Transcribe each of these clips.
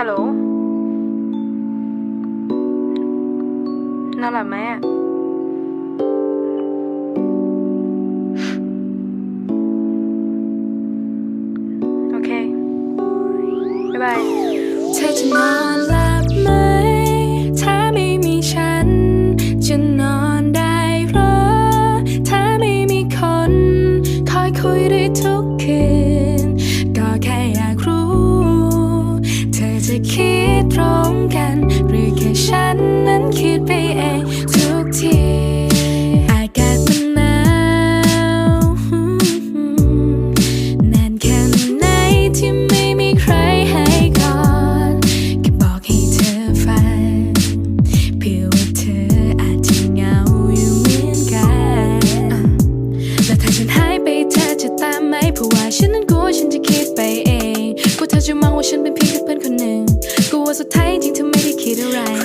ฮัลโหลนอนหลับไหมอะโอเค บ๊ายบาย เธอจะนอนหลับไหม ถ้าไม่มีฉัน จะนอนได้หรอ ถ้าไม่มีคน คอยคุยด้วยเธอ right.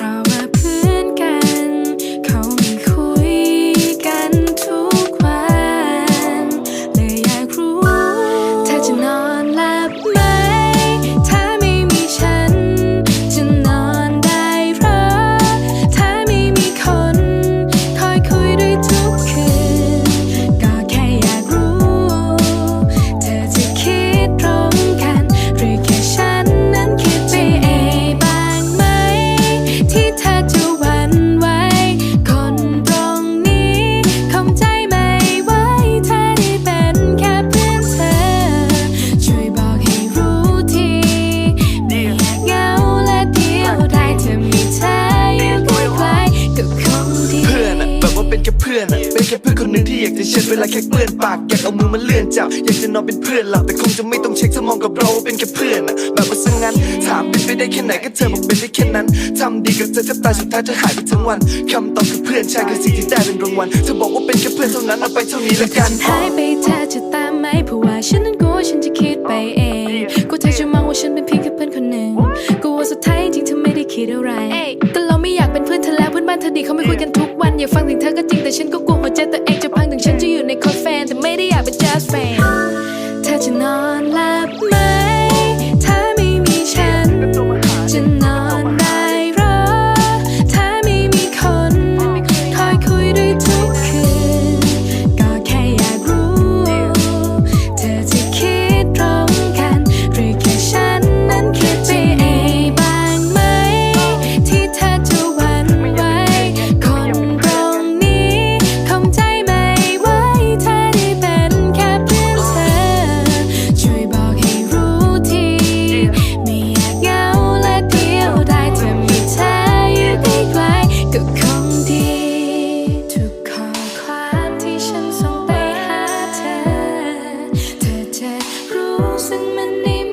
ที่เช็ดเวลาแค่เปื้อนปากอยากเอามือมาเลื่อนจับอยากจะนอนเป็นเพื่อนหลับแต่คงจะไม่ต้องเช็คถ้ามองกับเราเป็นแค่เพื่อนอะแบบว่าซะงั้นถามเป็นไปได้แค่ไหนก็เธอบอกเป็นได้แค่นั้นทำดีกับเธอแทบตายสุดท้ายเธอหายไปทั้งวันคำตอบคือเพื่อนชายคือสิ่งที่ได้เป็นรางวัลเธอบอกว่าเป็นแค่เพื่อนเท่านั้นเอาไปเท่านี้ละกันหายไปแท้จะตามไหมเพราะว่าฉันนั้นกลัวฉันจะคิดไปเองกลัวเธอจะมองว่าฉันเป็นเพียงแค่เพื่อนคนหนึ่งกลัวสุดท้ายจริงเธอไม่ได้คิดอะไร เธอดีเขาไม่คุยกันทุกวัน อย่าฟังถึงเธอก็จริงแต่ฉันก็กลัวหัวใจตัวเองจะพังถึงฉันจะอยู่ในคอแฟนแต่ไม่ได้อยากเป็น just fan เธอจะนอนแล้ว Chúa xin mình im